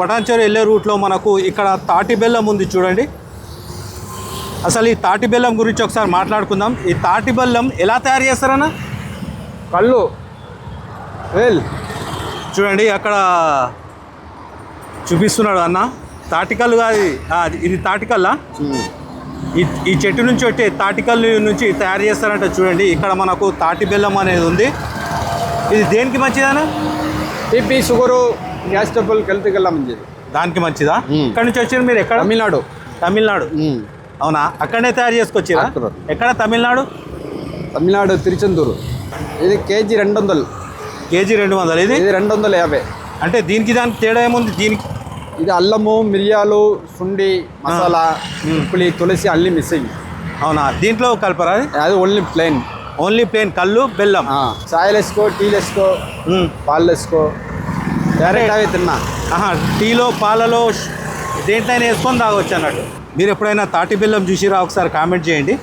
పటాన్చేరు వెళ్ళే రూట్లో మనకు ఇక్కడ తాటి బెల్లం ఉంది చూడండి. అసలు ఈ తాటి బెల్లం గురించి ఒకసారి మాట్లాడుకుందాం. ఈ తాటి బెల్లం ఎలా తయారు చేస్తారన్న? కళ్ళు. వెల్. చూడండి అక్కడ చూపిస్తున్నాడు అన్న. తాటికల్లు కాదు ఇది. తాటికల్లా ఈ ఈ చెట్టు నుంచి వచ్చే తాటికల్లు నుంచి తయారు చేస్తారంట చూడండి. ఇక్కడ మనకు తాటి బెల్లం అనేది ఉంది. ఇది దేనికి మంచిదనా BP sugar gas trouble health కల్లా మంచిది. దానికి మంచిదా. ఇక్కడ నుంచి వచ్చారు మీరు ఎక్కడ? తమిళనాడు. తమిళనాడు. అవునా? అక్కడనే తయారు చేసుకొచ్చిరా. ఎక్కడ? తమిళనాడు? తమిళనాడు తిరుచెందూరు. ఇది కేజీ రెండు వందలు కేజీ రెండు వందలు ఇది? ఇది రెండు వందల యాభై. అంటే దీనికి దానికి తేడా ఏముంది? దీనికి ఇది అల్లము మిరియాలు సుండి మసాలా ఉప్పులి తులసి అల్లి మిస్సింగ్. అవునా? దీంట్లో కలపరా అది? Only plain. ఓన్లీ ప్లేన్ కళ్ళు బెల్లం. చాయలు వేసుకో టీలు వేసుకో. పాలు వేసుకో డైరెక్ట్ అవి తిన్నా. ఆహా టీలో పాలలో దేంట్లో వేసుకొని తాగొచ్చు అన్నట్టు. మీరు ఎప్పుడైనా తాటి బెల్లం చూసిరా? ఒకసారి కామెంట్ చేయండి.